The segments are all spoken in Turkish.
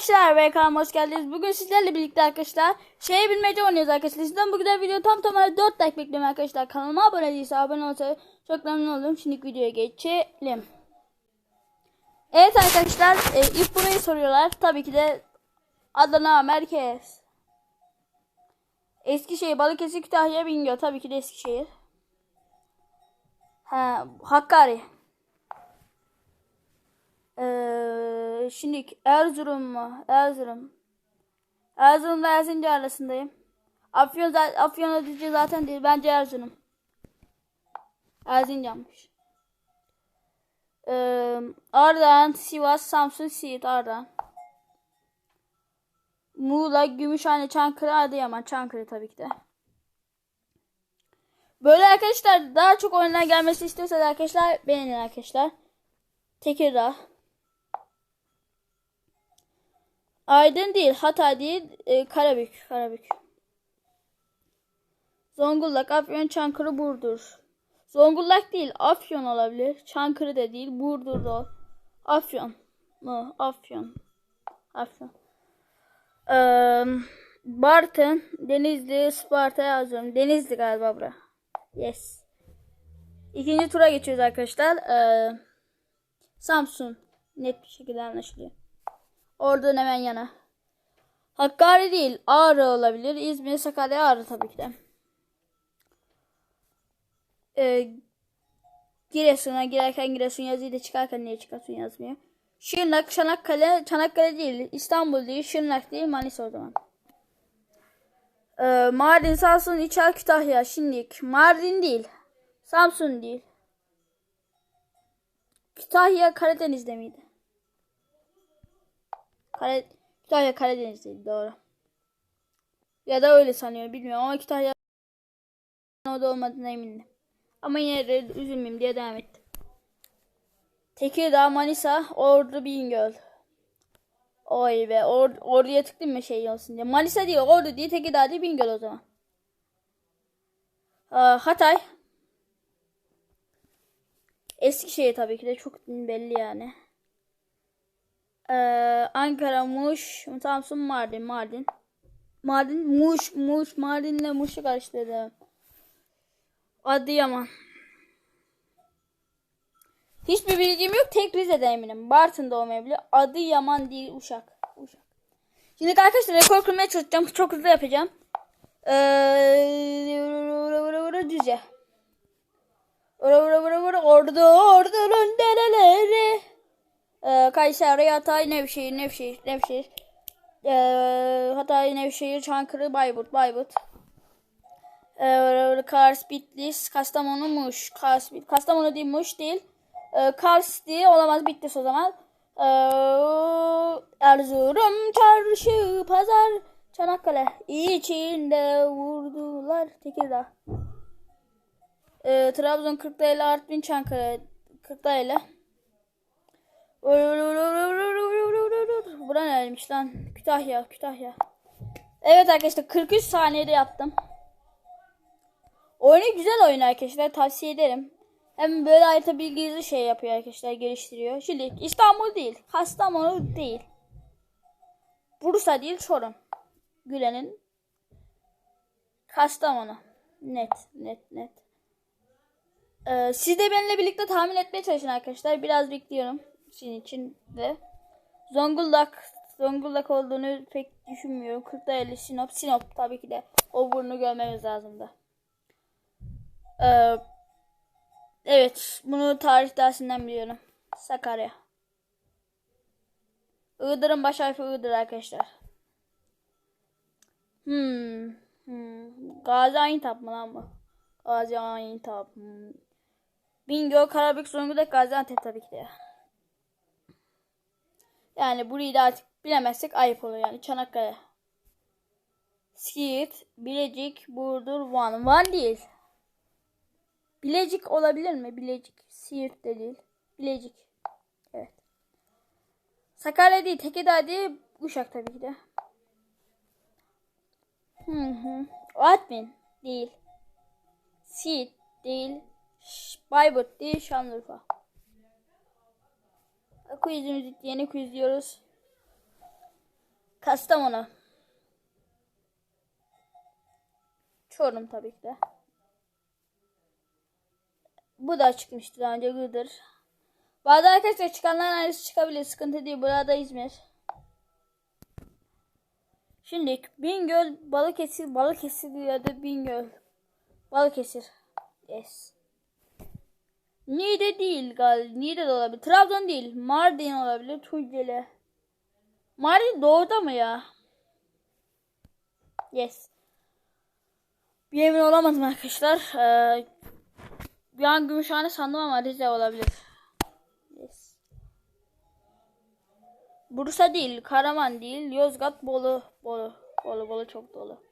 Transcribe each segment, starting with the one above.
arkadaşlar ve kanalıma hoş geldiniz. Bugün sizlerle birlikte arkadaşlar şey bilmece oynuyoruz arkadaşlar. Sizden bu güzel video tam tamına 4 like bekliyorum arkadaşlar. Kanalıma abone değilse abone olsa çok memnun olurum. Şimdi videoya geçelim. Evet arkadaşlar e, ilk burayı soruyorlar. Tabii ki de Adana merkez. Eskişehir, Balıkesir, Kütahya, Bingöl. Tabii ki de Eskişehir. Ha, Hakkari. Ee, şimdi Erzurum mu? Erzurum. Erzurum'da Erzincan arasındayım. Afyon, Afyon Hatice zaten değil. Bence Erzurum. Erzincan'mış. Ee, Ardahan, Sivas, Samsun, Siirt, Ardahan. Muğla, Gümüşhane, Çankırı, Adıyaman. Çankırı tabii ki de. Böyle arkadaşlar daha çok oyunlar gelmesi istiyorsanız arkadaşlar beğenin arkadaşlar. Tekirdağ. Aydın değil, Hatay değil, e, Karabük, Karabük. Zonguldak, Afyon, Çankırı, Burdur. Zonguldak değil, Afyon olabilir. Çankırı da değil, Burdur da. Afyon mu? Afyon. Afyon. Ee, Bartın, Denizli, Isparta yazıyorum. Denizli galiba bura. Yes. İkinci tura geçiyoruz arkadaşlar. Ee, Samsun. Net bir şekilde anlaşılıyor. Oradan hemen yana. Hakkari değil. Ağrı olabilir. İzmir, Sakarya, Ağrı tabii ki de. Ee, Giresun'a girerken Giresun yazıyı da çıkarken niye çıkartın yazmıyor. Şırnak, Çanakkale, Çanakkale değil. İstanbul değil. Şırnak değil. Manisa o zaman. Ee, Mardin, Samsun, İçer, Kütahya. Şimdilik. Mardin değil. Samsun değil. Kütahya Karadeniz'de miydi? Kare, Kütahya Karadeniz'deydi doğru. Ya da öyle sanıyorum bilmiyorum ama Kütahya o da olmadığına eminim. Ama yine de üzülmeyeyim diye devam ettim. Tekirdağ, Manisa, Ordu, Bingöl. Oy be or, orduya tıklayayım mı şey olsun diye. Manisa değil, Ordu değil, Tekirdağ değil, Bingöl o zaman. Aa, Hatay. Eskişehir tabii ki de çok belli yani. Ee, Ankara, Muş, Samsun, Mardin, Mardin. Mardin, Muş, Muş, Mardin'le Muş'u karıştırdım. Adıyaman. Hiçbir bilgim yok. Tek Rize'de eminim. Bartın'da olmayabilir. Adıyaman değil. Uşak. Uşak. Şimdi arkadaşlar rekor kırmaya çalışacağım. Çok hızlı yapacağım. Ee, Düzce. Vura. Ordu ordunun Ee, Kayseri, Hatay, Nevşehir, Nevşehir, Nevşehir. Ee, Hatay, Nevşehir, Çankırı, Bayburt, Bayburt. Ee, Kars, Bitlis, Kastamonu, Muş. Kars, Kastamonu değil, Muş değil. Ee, Kars değil, olamaz Bitlis o zaman. Ee, Erzurum, Çarşı, Pazar, Çanakkale. İçinde vurdular Tekirdağ. Ee, Trabzon, Kırklareli, Artvin, Çankırı, Kırklareli. Bura neymiş lan? Kütahya, Kütahya. Evet arkadaşlar 43 saniyede yaptım. Oyunu güzel oyun arkadaşlar tavsiye ederim. Hem böyle harita bilginizi şey yapıyor arkadaşlar geliştiriyor. Şimdi İstanbul değil, Kastamonu değil. Bursa değil, Çorum. Gülen'in Kastamonu. Net, net, net. Ee, siz de benimle birlikte tahmin etmeye çalışın arkadaşlar. Biraz bekliyorum sizin için de. Zonguldak Zonguldak olduğunu pek düşünmüyorum. Kırklareli, Sinop, Sinop tabii ki de o burnu görmemiz lazım da. Ee, evet, bunu tarih dersinden biliyorum. Sakarya. Iğdır'ın baş harfi Iğdır arkadaşlar. Hmm. hmm. Gaziantep mı lan bu? Gaziantep. Hmm. Bingöl, Karabük, Zonguldak, Gaziantep tabii ki de. Yani burayı da artık bilemezsek ayıp olur yani. Çanakkale. Siirt, Bilecik, Burdur, Van. Van değil. Bilecik olabilir mi? Bilecik. Siirt de değil. Bilecik. Evet. Sakarya değil. Tekirdağ değil. Uşak tabii ki de. Hı hı. Artvin değil. Siirt değil. Bayburt değil. Şanlıurfa. Quizimizi yeni quiz diyoruz. Kastamonu. Çorum tabii ki de. Bu da çıkmıştı daha önce Gıdır. Bazı arkadaşlar çıkanların aynısı çıkabilir. Sıkıntı değil. Burada İzmir. Şimdi Bingöl, Balıkesir, Balıkesir ya da Bingöl. Balıkesir. Yes. Niğde değil galiba. Niğde de olabilir. Trabzon değil. Mardin olabilir. Tunceli. Mardin doğuda mı ya? Yes. Bir emin olamadım arkadaşlar. Ee, bir an Gümüşhane sandım ama Rize olabilir. Yes. Bursa değil, Karaman değil, Yozgat, Bolu, Bolu, Bolu, Bolu çok dolu.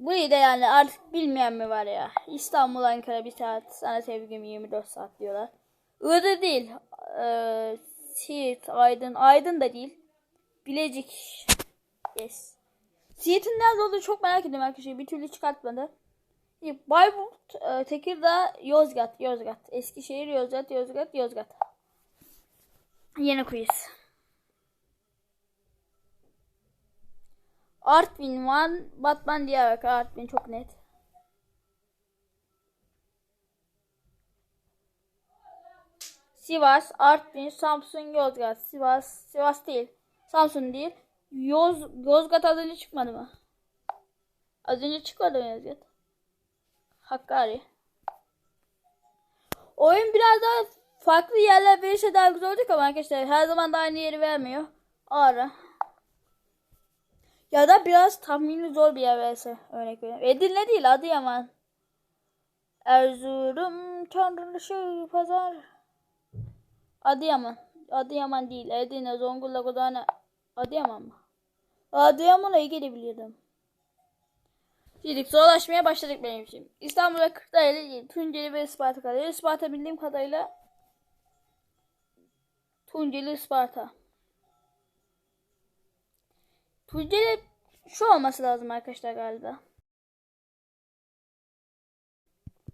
Burayı da yani artık bilmeyen mi var ya? İstanbul, Ankara bir saat, sana sevgim 24 saat diyorlar. Iğdır değil, ee, Siirt, Aydın, Aydın da değil. Bilecik, yes. Siirt'in nerede olduğunu çok merak ediyorum arkadaşlar. Bir türlü çıkartmadı. Bayburt, e, Tekirdağ, Yozgat, Yozgat. Eskişehir, Yozgat, Yozgat, Yozgat. Yeni quiz. Artvin, Van, Batman, Diyarbakır. Artvin çok net. Sivas, Artvin, Samsun, Yozgat. Sivas, Sivas değil. Samsun değil. Yoz, Yozgat az önce çıkmadı mı? Az önce çıkmadı mı Yozgat? Hakkari. Oyun biraz daha farklı yerler verirse daha güzel olacak ama arkadaşlar her zaman da aynı yeri vermiyor. Ağrı. Ya da biraz tahmini zor bir yer verse örnek veriyorum. Edirne değil Adıyaman. Erzurum, Çandarlışı, Pazar. Adıyaman. Adıyaman değil. Edirne, Zonguldak, Odane. Adıyaman mı? Adıyaman'a iyi gelebilirdim. Şimdi zorlaşmaya başladık benim için. İstanbul ve Kırklareli, Tunceli ve Isparta kalıyor. Isparta bildiğim kadarıyla Tunceli Isparta. Tunceli şu olması lazım arkadaşlar galiba.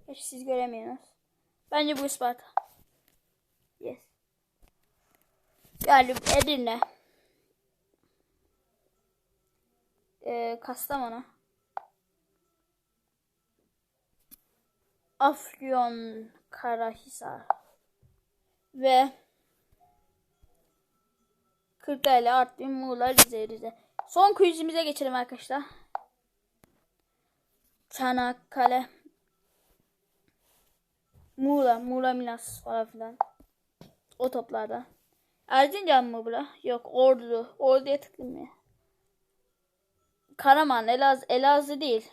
Hiç siz göremiyorsunuz. Bence bu Isparta. Yes. Yani Edirne. Ee, Kastamonu. Afyon Karahisar ve Kırklareli, Artvin, Muğla, Rize, Rize. Son quizimize geçelim arkadaşlar. Çanakkale, Muğla, Muğla, Milas falan filan. O toplarda. Erzincan mı bura? Yok Ordu. Ordu'ya tıklayayım Karaman, Elazığ, Elazığ değil.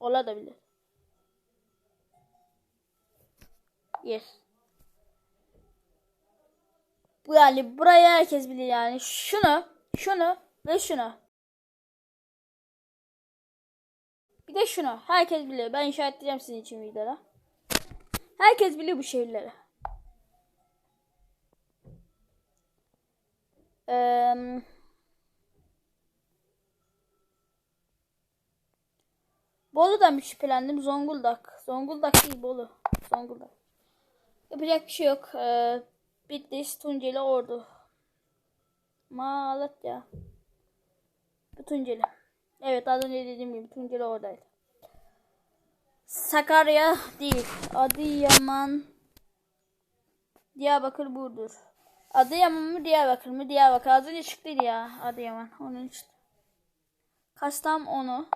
Olabilir. Yes. Bu yani burayı herkes bilir yani. Şunu, şunu ve şunu. Bir de şunu. Herkes biliyor. Ben işaretleyeceğim sizin için videoda. Herkes biliyor bu şehirleri. Eee... Bolu'dan bir şüphelendim. Zonguldak. Zonguldak değil Bolu. Zonguldak. Yapacak bir şey yok. Ee, Bitlis, Tunceli, Ordu. Malatya. Tunceli. Evet az önce dediğim gibi Tunceli oradaydı. Sakarya değil. Adıyaman. Diyarbakır Burdur. Adıyaman mı Diyarbakır mı? Diyarbakır. Az önce çıktıydı ya Adıyaman. Onun için. Kastamonu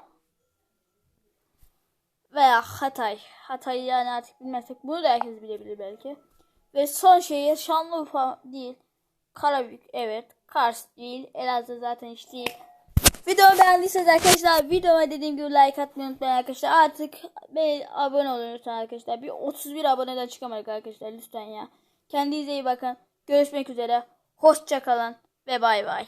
veya Hatay. Hatay yani artık bilmezsek bunu da herkes bilebilir belki. Ve son şehir Şanlıurfa değil. Karabük evet. Kars değil. Elazığ zaten hiç değil. Videomu beğendiyseniz arkadaşlar videoma dediğim gibi like atmayı unutmayın arkadaşlar. Artık be, abone olun lütfen arkadaşlar. Bir 31 aboneden çıkamadık arkadaşlar lütfen ya. Kendinize iyi bakın. Görüşmek üzere. Hoşça kalın ve bay bay.